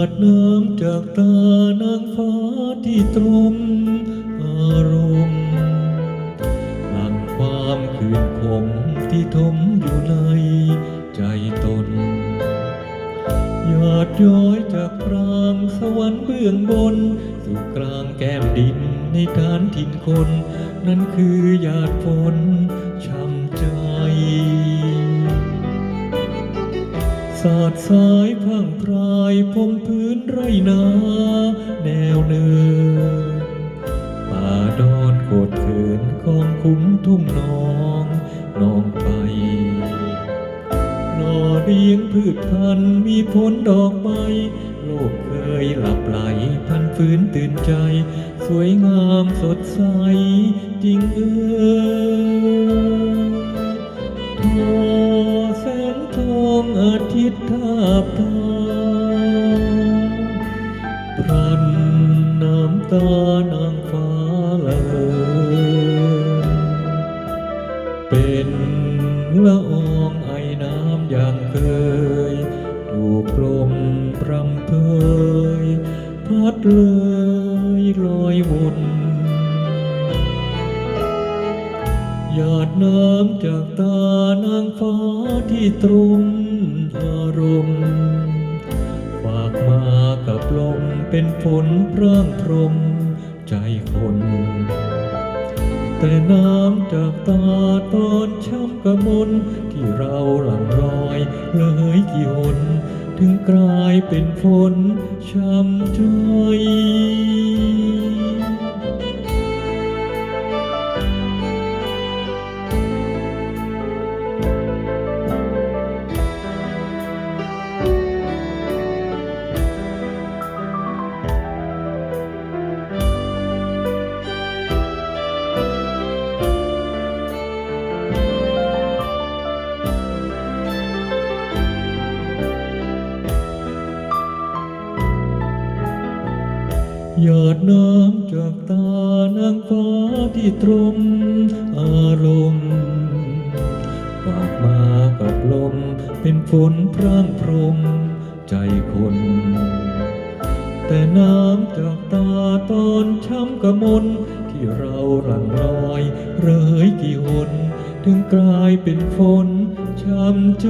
าดน้ำจากตานางฟ้าที่ตรงอารมณ์หลั่งความคืนคมที่ทมอยู่ในใจตนหยาดย้อยจากกลางสวรรค์เบื้องบน สู่กลางแก้มดินในฐานถิ่นคน นั่นคือหยาดฝน สาดสายพังพรายพงพื้นไรนาแนวเนินป่าดอนโกดเขินกองคุ้มทุ่งนองนองไปหล่อเลี้ยงพืชพันธุ์มีผลดอกไม้โลกเคยหลับไหลพันฟื้นตื่นใจ สวยงามสดใสจริงเออ งอาทิตย์ทาบตาพรันน้ำตานางฟ้าละเลินเป็นละอองไอน้ำอย่างเคยถูกลมพรำเพยพัดเลยลอยวนหยาดน้ำจากตานางฟ้าที่ตรง อารมณ์ ฝากมากับลมเป็นฝนพร่างพรมใจคน แต่น้ำจากตาตอนช้ำกระมนที่เราหลั่งรอยเลยกี่หน ถึงกลายเป็นฝนช้ำใจ หยาดน้ำจากตานางฟ้าที่ตรมอารมณ์ฝากมากับลมเป็นฝนพร่างพรมใจคน แต่น้ำจากตาตอนช้ำกระมนที่เราหลั่งลอยเรยกี่หนถึงกลายเป็นฝนช้ำใจ